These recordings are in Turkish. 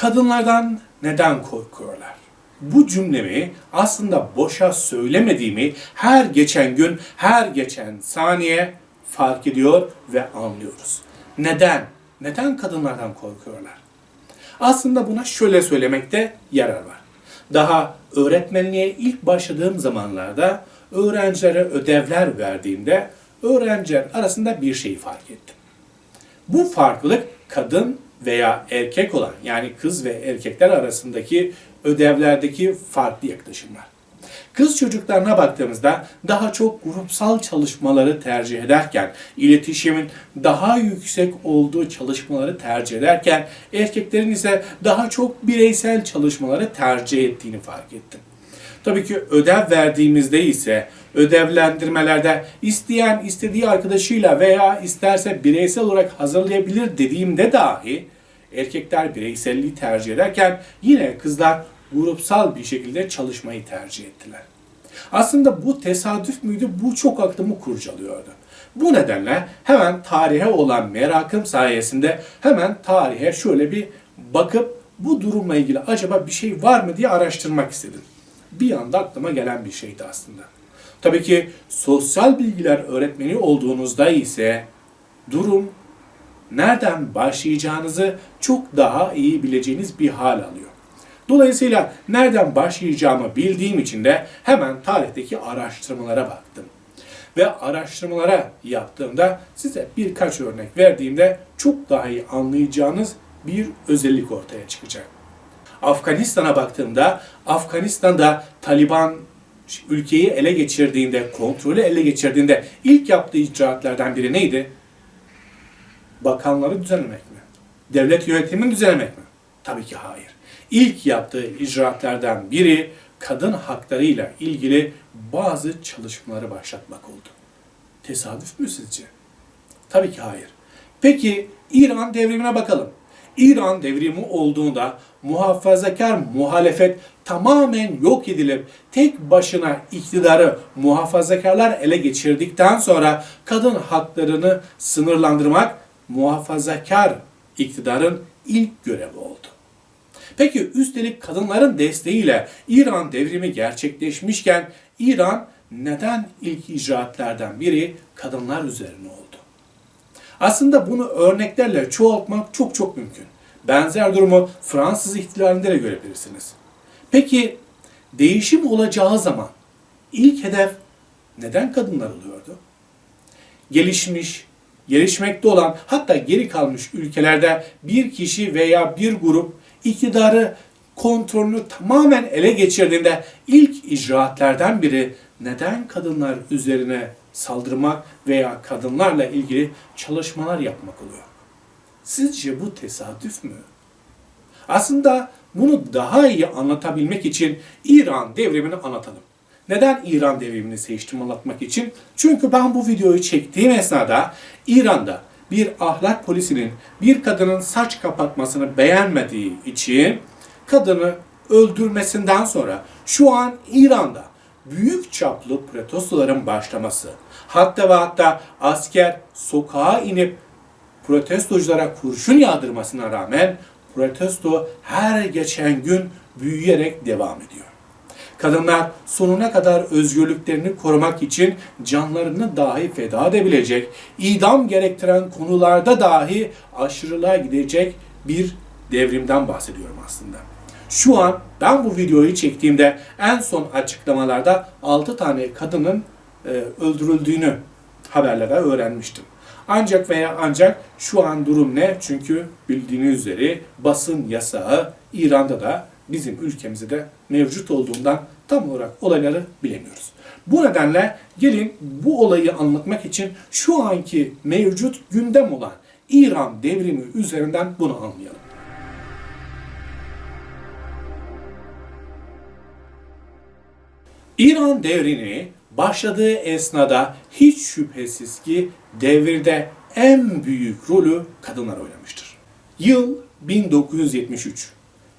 Kadınlardan neden korkuyorlar? Bu cümlemi aslında boşa söylemediğimi her geçen gün, her geçen saniye fark ediyor ve anlıyoruz. Neden? Neden kadınlardan korkuyorlar? Aslında buna şöyle söylemekte yarar var. Daha öğretmenliğe ilk başladığım zamanlarda öğrencilere ödevler verdiğimde öğrenciler arasında bir şeyi fark ettim. Bu farklılık kadın veya erkek olan yani kız ve erkekler arasındaki ödevlerdeki farklı yaklaşımlar. Kız çocuklarına baktığımızda daha çok grupsal çalışmaları tercih ederken, iletişimin daha yüksek olduğu çalışmaları tercih ederken, erkeklerin ise daha çok bireysel çalışmaları tercih ettiğini fark ettim. Tabii ki ödev verdiğimizde ise ödevlendirmelerde isteyen istediği arkadaşıyla veya isterse bireysel olarak hazırlayabilir dediğimde dahi erkekler bireyselliği tercih ederken yine kızlar grupsal bir şekilde çalışmayı tercih ettiler. Aslında bu tesadüf müydü? Bu çok aklımı kurcalıyordu. Bu nedenle hemen tarihe olan merakım sayesinde hemen tarihe şöyle bir bakıp bu durumla ilgili acaba bir şey var mı diye araştırmak istedim. Bir anda aklıma gelen bir şeydi aslında. Tabii ki sosyal bilgiler öğretmeni olduğunuzda ise durum nereden başlayacağınızı çok daha iyi bileceğiniz bir hal alıyor. Dolayısıyla nereden başlayacağımı bildiğim için de hemen tarihteki araştırmalara baktım. Ve araştırmalara yaptığımda size birkaç örnek verdiğimde çok daha iyi anlayacağınız bir özellik ortaya çıkacak. Afganistan'a baktığımda Afganistan'da Taliban ülkeyi ele geçirdiğinde, kontrolü ele geçirdiğinde ilk yaptığı icraatlardan biri neydi? Bakanları düzenlemek mi? Devlet yönetimini düzenlemek mi? Tabii ki hayır. İlk yaptığı icraatlardan biri kadın haklarıyla ilgili bazı çalışmaları başlatmak oldu. Tesadüf mü sizce? Tabii ki hayır. Peki İran devrimine bakalım. İran devrimi olduğunda muhafazakar muhalefet tamamen yok edilip tek başına iktidarı muhafazakarlar ele geçirdikten sonra kadın haklarını sınırlandırmak muhafazakar iktidarın ilk görevi oldu. Peki üstelik kadınların desteğiyle İran devrimi gerçekleşmişken İran neden ilk icraatlardan biri kadınlar üzerine oldu? Aslında bunu örneklerle çoğaltmak çok çok mümkün. Benzer durumu Fransız ihtilalinde de görebilirsiniz. Peki değişim olacağı zaman ilk hedef neden kadınlar oluyordu? Gelişmiş, gelişmekte olan hatta geri kalmış ülkelerde bir kişi veya bir grup iktidarı kontrolünü tamamen ele geçirdiğinde ilk icraatlerden biri neden kadınlar üzerine saldırmak veya kadınlarla ilgili çalışmalar yapmak oluyor. Sizce bu tesadüf mü? Aslında bunu daha iyi anlatabilmek için İran devrimini anlatalım. Neden İran devrimini seçtim anlatmak için? Çünkü ben bu videoyu çektiğim esnada İran'da bir ahlak polisinin bir kadının saç kapatmasını beğenmediği için kadını öldürmesinden sonra şu an İran'da büyük çaplı protestoların başlaması, hatta ve hatta asker sokağa inip protestoculara kurşun yağdırmasına rağmen protesto her geçen gün büyüyerek devam ediyor. Kadınlar sonuna kadar özgürlüklerini korumak için canlarını dahi feda edebilecek, idam gerektiren konularda dahi aşırılığa gidecek bir devrimden bahsediyorum aslında. Şu an ben bu videoyu çektiğimde en son açıklamalarda 6 tane kadının e, öldürüldüğünü haberlere öğrenmiştim. Ancak veya ancak şu an durum ne? Çünkü bildiğiniz üzere basın yasağı İran'da da bizim ülkemizde de mevcut olduğundan tam olarak olayları bilemiyoruz. Bu nedenle gelin bu olayı anlatmak için şu anki mevcut gündem olan İran devrimi üzerinden bunu anlayalım. İran devrini başladığı esnada hiç şüphesiz ki devirde en büyük rolü kadınlar oynamıştır. Yıl 1973.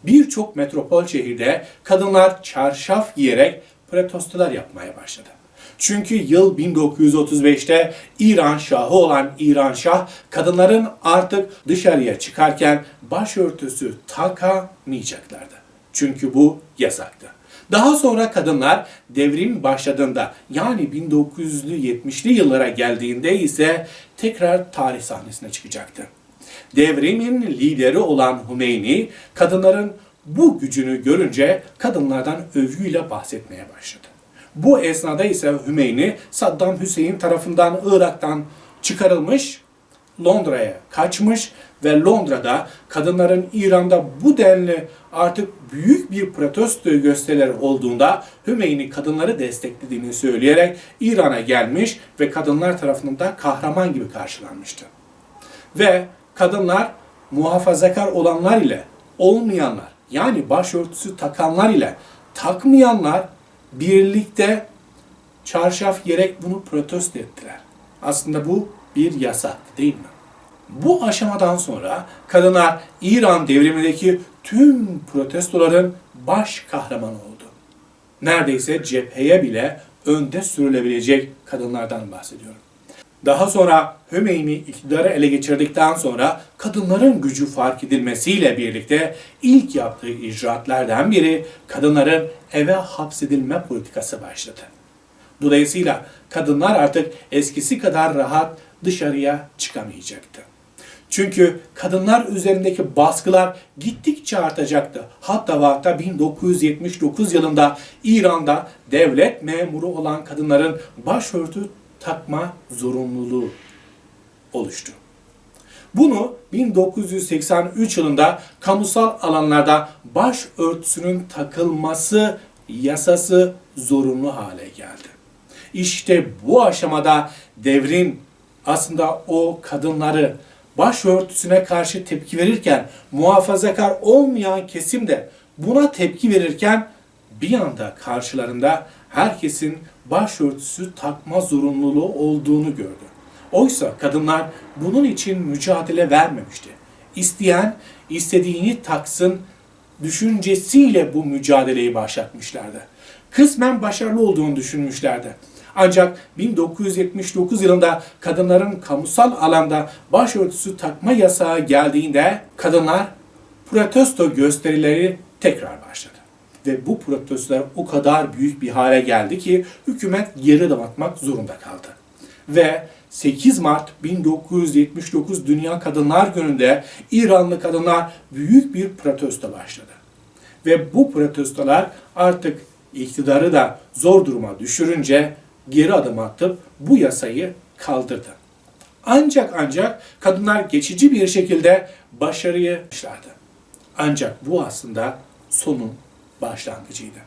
Birçok metropol şehirde kadınlar çarşaf giyerek protestolar yapmaya başladı. Çünkü yıl 1935'te İran Şahı olan İran Şah kadınların artık dışarıya çıkarken başörtüsü takamayacaklardı. Çünkü bu yasaktı. Daha sonra kadınlar devrim başladığında yani 1970'li yıllara geldiğinde ise tekrar tarih sahnesine çıkacaktı. Devrimin lideri olan Hümeyni kadınların bu gücünü görünce kadınlardan övgüyle bahsetmeye başladı. Bu esnada ise Hümeyni Saddam Hüseyin tarafından Irak'tan çıkarılmış, Londra'ya kaçmış ve Londra'da kadınların İran'da bu denli artık büyük bir protesto gösterileri olduğunda Hümeyni kadınları desteklediğini söyleyerek İran'a gelmiş ve kadınlar tarafından da kahraman gibi karşılanmıştı. Ve kadınlar muhafazakar olanlar ile olmayanlar yani başörtüsü takanlar ile takmayanlar birlikte çarşaf gerek bunu protesto ettiler. Aslında bu bir yasak değil mi? Bu aşamadan sonra kadınlar İran devrimindeki tüm protestoların baş kahramanı oldu. Neredeyse cepheye bile önde sürülebilecek kadınlardan bahsediyorum. Daha sonra Hümeyni iktidarı ele geçirdikten sonra kadınların gücü fark edilmesiyle birlikte ilk yaptığı icraatlardan biri kadınların eve hapsedilme politikası başladı. Dolayısıyla kadınlar artık eskisi kadar rahat dışarıya çıkamayacaktı. Çünkü kadınlar üzerindeki baskılar gittikçe artacaktı. Hatta ve hatta 1979 yılında İran'da devlet memuru olan kadınların başörtü takma zorunluluğu oluştu. Bunu 1983 yılında kamusal alanlarda başörtüsünün takılması yasası zorunlu hale geldi. İşte bu aşamada devrin aslında o kadınları başörtüsüne karşı tepki verirken muhafazakar olmayan kesim de buna tepki verirken bir anda karşılarında herkesin başörtüsü takma zorunluluğu olduğunu gördü. Oysa kadınlar bunun için mücadele vermemişti. İsteyen istediğini taksın düşüncesiyle bu mücadeleyi başlatmışlardı. Kısmen başarılı olduğunu düşünmüşlerdi. Ancak 1979 yılında kadınların kamusal alanda başörtüsü takma yasağı geldiğinde kadınlar protesto gösterileri tekrar başladı. Ve bu protestolar o kadar büyük bir hale geldi ki hükümet geri adım atmak zorunda kaldı. Ve 8 Mart 1979 Dünya Kadınlar Günü'nde İranlı kadınlar büyük bir protesto başladı. Ve bu protestolar artık iktidarı da zor duruma düşürünce geri adım atıp bu yasayı kaldırdı. Ancak ancak kadınlar geçici bir şekilde başarıyı başlardı. Ancak bu aslında sonun başlangıcıydı.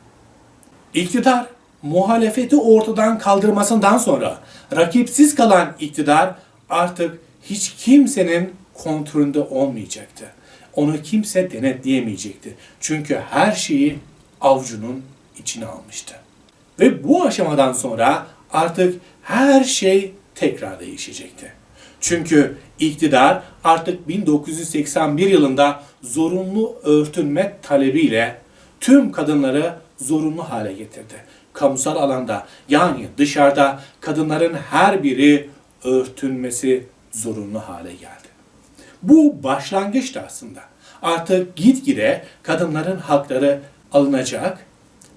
İktidar muhalefeti ortadan kaldırmasından sonra rakipsiz kalan iktidar artık hiç kimsenin kontrolünde olmayacaktı. Onu kimse denetleyemeyecekti. Çünkü her şeyi avcunun içine almıştı. Ve bu aşamadan sonra artık her şey tekrar değişecekti. Çünkü iktidar artık 1981 yılında zorunlu örtünme talebiyle tüm kadınları zorunlu hale getirdi. Kamusal alanda yani dışarıda kadınların her biri örtünmesi zorunlu hale geldi. Bu başlangıçtı aslında. Artık gitgide kadınların hakları alınacak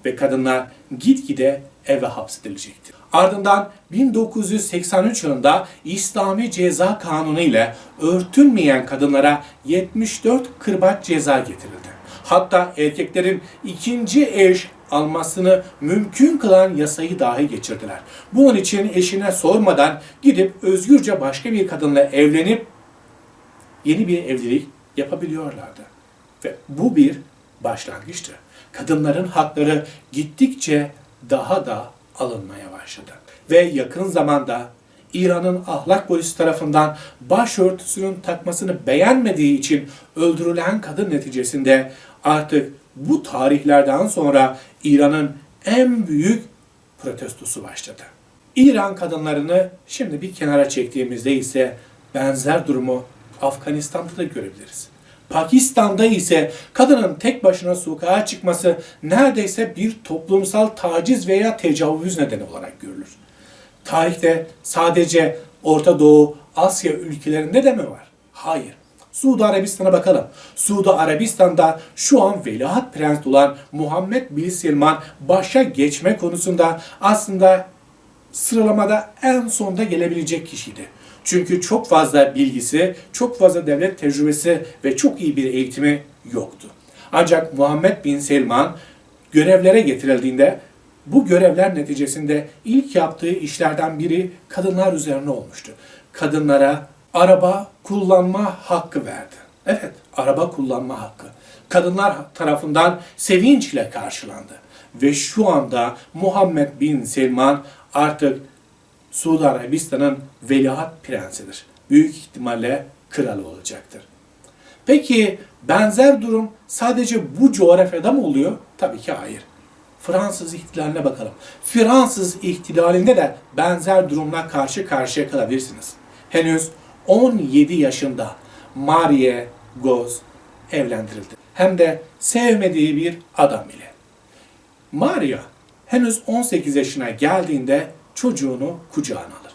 ve kadınlar gitgide eve hapsedilecekti. Ardından 1983 yılında İslami Ceza Kanunu ile örtünmeyen kadınlara 74 kırbaç ceza getirildi. Hatta erkeklerin ikinci eş almasını mümkün kılan yasayı dahi geçirdiler. Bunun için eşine sormadan gidip özgürce başka bir kadınla evlenip yeni bir evlilik yapabiliyorlardı. Ve bu bir başlangıçtı. Kadınların hakları gittikçe daha da alınmaya başladı. Ve yakın zamanda İran'ın ahlak polisi tarafından başörtüsünün takmasını beğenmediği için öldürülen kadın neticesinde artık bu tarihlerden sonra İran'ın en büyük protestosu başladı. İran kadınlarını şimdi bir kenara çektiğimizde ise benzer durumu Afganistan'da da görebiliriz. Pakistan'da ise kadının tek başına sokağa çıkması neredeyse bir toplumsal taciz veya tecavüz nedeni olarak görülür. Tarihte sadece Orta Doğu, Asya ülkelerinde de mi var? Hayır. Suudi Arabistan'a bakalım. Suudi Arabistan'da şu an veliaht prens olan Muhammed Bin Selman başa geçme konusunda aslında sıralamada en sonda gelebilecek kişiydi. Çünkü çok fazla bilgisi, çok fazla devlet tecrübesi ve çok iyi bir eğitimi yoktu. Ancak Muhammed Bin Selman görevlere getirildiğinde bu görevler neticesinde ilk yaptığı işlerden biri kadınlar üzerine olmuştu. Kadınlara araba kullanma hakkı verdi. Evet, araba kullanma hakkı. Kadınlar tarafından sevinçle karşılandı. Ve şu anda Muhammed Bin Selman artık Suudi Arabistan'ın veliaht prensidir. Büyük ihtimalle kralı olacaktır. Peki benzer durum sadece bu coğrafyada mı oluyor? Tabii ki hayır. Fransız ihtilaline bakalım. Fransız ihtilalinde de benzer durumla karşı karşıya kalabilirsiniz. Henüz 17 yaşında Marie Goz evlendirildi. Hem de sevmediği bir adam ile. Maria henüz 18 yaşına geldiğinde çocuğunu kucağına alır.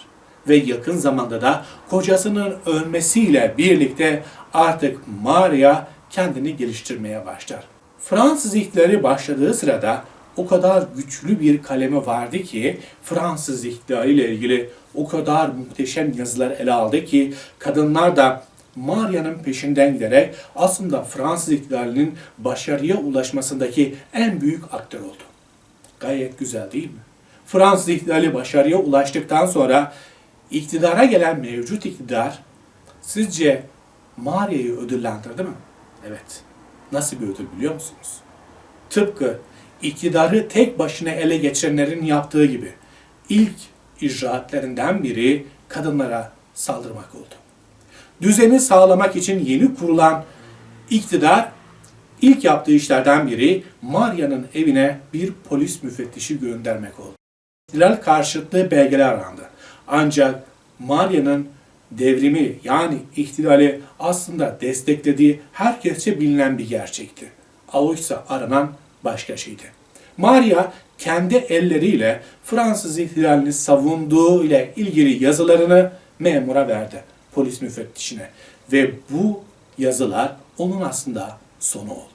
Ve yakın zamanda da kocasının ölmesiyle birlikte artık Maria kendini geliştirmeye başlar. Fransız ihtilali başladığı sırada o kadar güçlü bir kalemi vardı ki Fransız ihtilali ile ilgili o kadar muhteşem yazılar ele aldı ki kadınlar da Maria'nın peşinden giderek aslında Fransız ihtilalinin başarıya ulaşmasındaki en büyük aktör oldu. Gayet güzel değil mi? Fransız ihtilali başarıya ulaştıktan sonra iktidara gelen mevcut iktidar sizce Maria'yı ödüllendirdi mi? Evet. Nasıl bir ödül biliyor musunuz? Tıpkı iktidarı tek başına ele geçirenlerin yaptığı gibi ilk icraatlerinden biri kadınlara saldırmak oldu. Düzeni sağlamak için yeni kurulan iktidar ilk yaptığı işlerden biri Maria'nın evine bir polis müfettişi göndermek oldu. İhtilal karşıtlığı belgeler arandı. Ancak Maria'nın devrimi yani ihtilali aslında desteklediği herkesçe bilinen bir gerçekti. Oysa aranan başka şeydi. Maria kendi elleriyle Fransız ihtilalini savunduğu ile ilgili yazılarını memura verdi, polis müfettişine. Ve bu yazılar onun aslında sonu oldu.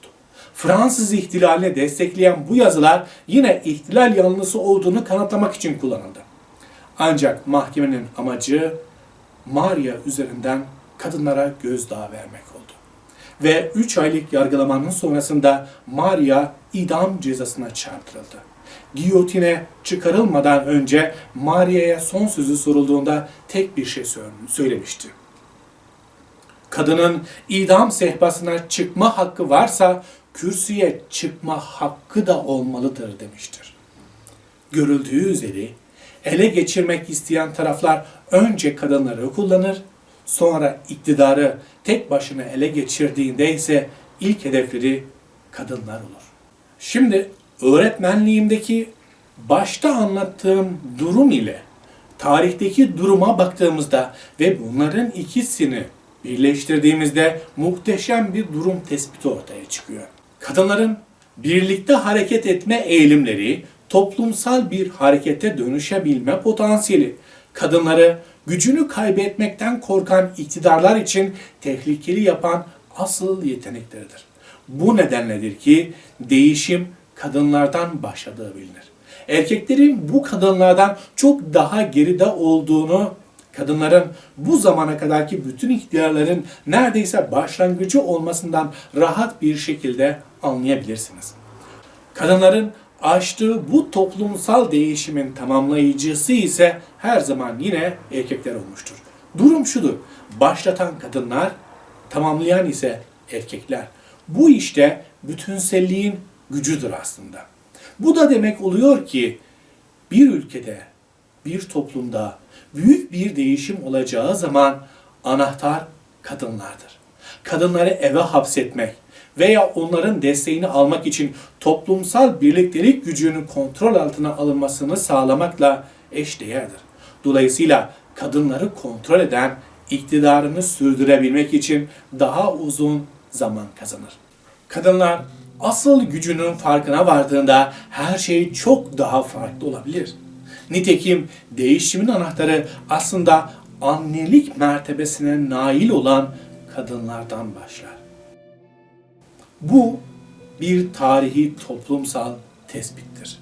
Fransız ihtilalini destekleyen bu yazılar yine ihtilal yanlısı olduğunu kanıtlamak için kullanıldı. Ancak mahkemenin amacı Maria üzerinden kadınlara gözdağı vermek oldu. Ve 3 aylık yargılamanın sonrasında Maria idam cezasına çarptırıldı. Giyotine çıkarılmadan önce Maria'ya son sözü sorulduğunda tek bir şey söylemişti. Kadının idam sehpasına çıkma hakkı varsa kürsüye çıkma hakkı da olmalıdır demiştir. Görüldüğü üzere ele geçirmek isteyen taraflar önce kadınları kullanır, sonra iktidarı tek başına ele geçirdiğinde ise ilk hedefleri kadınlar olur. Şimdi öğretmenliğimdeki başta anlattığım durum ile tarihteki duruma baktığımızda ve bunların ikisini birleştirdiğimizde muhteşem bir durum tespiti ortaya çıkıyor. Kadınların birlikte hareket etme eğilimleri toplumsal bir harekete dönüşebilme potansiyeli kadınları gücünü kaybetmekten korkan iktidarlar için tehlikeli yapan asıl yetenekleridir. Bu nedenledir ki değişim kadınlardan başladığı bilinir. Erkeklerin bu kadınlardan çok daha geride olduğunu kadınların bu zamana kadarki bütün ihtiyarların neredeyse başlangıcı olmasından rahat bir şekilde anlayabilirsiniz. Kadınların açtığı bu toplumsal değişimin tamamlayıcısı ise her zaman yine erkekler olmuştur. Durum şudur. Başlatan kadınlar, tamamlayan ise erkekler. Bu işte bütünselliğin gücüdür aslında. Bu da demek oluyor ki bir ülkede, bir toplumda büyük bir değişim olacağı zaman anahtar kadınlardır. Kadınları eve hapsetmek veya onların desteğini almak için toplumsal birliktelik gücünün kontrol altına alınmasını sağlamakla eşdeğerdir. Dolayısıyla kadınları kontrol eden iktidarını sürdürebilmek için daha uzun zaman kazanır. Kadınlar asıl gücünün farkına vardığında her şey çok daha farklı olabilir. Nitekim değişimin anahtarı aslında annelik mertebesine nail olan kadınlardan başlar. Bu bir tarihi toplumsal tespittir.